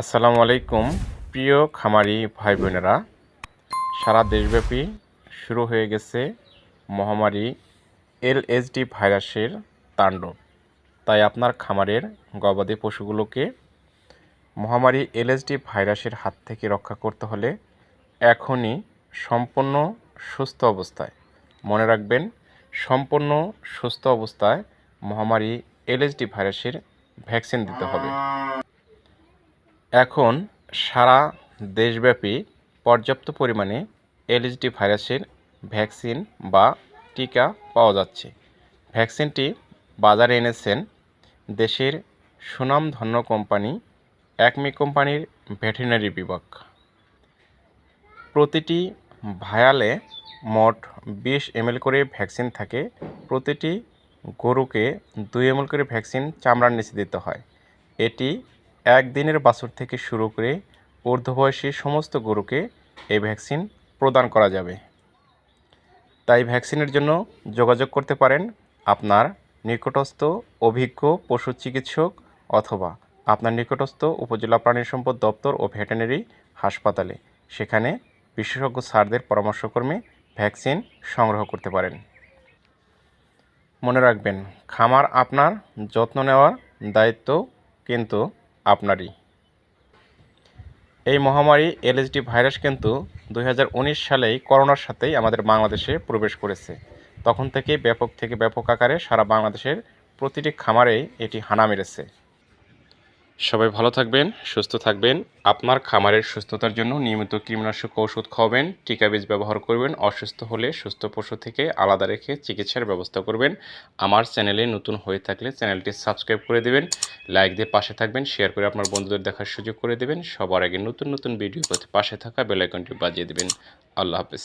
আসসালামু আলাইকুম, প্রিয় খামারি ভাই বোনেরা সারা দেশব্যাপী শুরু হয়ে গেছে মহামারী এলএসডি ভাইরাসের তাণ্ডব। তাই আপনার খামারের গবাদি পশুগুলোকে মহামারী এলএসডি ভাইরাসের হাত থেকে রক্ষা করতে হলে এখনই সম্পূর্ণ সুস্থ অবস্থায়, মনে রাখবেন, সম্পূর্ণ সুস্থ অবস্থায় মহামারী এলএসডি ভাইরাসের ভ্যাকসিন দিতে হবে। এখন সারা দেশব্যাপী পর্যাপ্ত পরিমাণে এলএসডি ভাইরাসের ভ্যাকসিন বা টিকা পাওয়া যাচ্ছে। ভ্যাকসিনটি বাজারে এনেছেন দেশের সুনামধন্য কোম্পানি একমি কোম্পানির ভেটেরিনারি বিভাগ। প্রতিটি ভায়ালে মোট বিশ এমএল করে ভ্যাকসিন থাকে। প্রতিটি গরুকে দুই এমএল করে ভ্যাকসিন চামড়ার নিচে দিতে হয়। এটি একদিনের বাছুর থেকে শুরু করে ঊর্ধ্ববয়সী সমস্ত গরুকে এই ভ্যাকসিন প্রদান করা যাবে। তাই ভ্যাকসিনের জন্য যোগাযোগ করতে পারেন আপনার নিকটস্থ অভিজ্ঞ পশু চিকিৎসক অথবা আপনার নিকটস্থ উপজেলা প্রাণী সম্পদ দপ্তর ও ভেটেরিনারি হাসপাতালে। সেখানে বিশেষজ্ঞ স্যারদের পরামর্শক্রমে ভ্যাকসিন সংগ্রহ করতে পারেন। মনে রাখবেন, খামার আপনার যত্ন নেওয়ার দায়িত্ব, কিন্তু আপনারই। এই মহামারী এলএসডি ভাইরাস কিন্তু দু হাজার উনিশ সালেই করোনার সাথেই আমাদের বাংলাদেশে প্রবেশ করেছে। তখন থেকে ব্যাপক থেকে ব্যাপক আকারে সারা বাংলাদেশের প্রতিটি খামারেই এটি হানা মেরেছে। সবাই ভালো থাকবেন, সুস্থ থাকবেন। আপনার খামারের সুস্থতার জন্য নিয়মিত কীটনাশক ঔষধ খাওয়াবেন, টিকা বীজ ব্যবহার করবেন, অসুস্থ হলে সুস্থ পশু থেকে আলাদা রেখে চিকিৎসার ব্যবস্থা করবেন। আমার চ্যানেলে নতুন হয়ে থাকলে চ্যানেলটি সাবস্ক্রাইব করে দেবেন, লাইক দিয়ে পাশে থাকবেন, শেয়ার করে আপনার বন্ধুদের দেখার সুযোগ করে দেবেন। সবার আগে নতুন নতুন ভিডিও পেতে পাশে থাকা বেলাইকনটি বাজিয়ে দেবেন। আল্লাহ হাফেজ।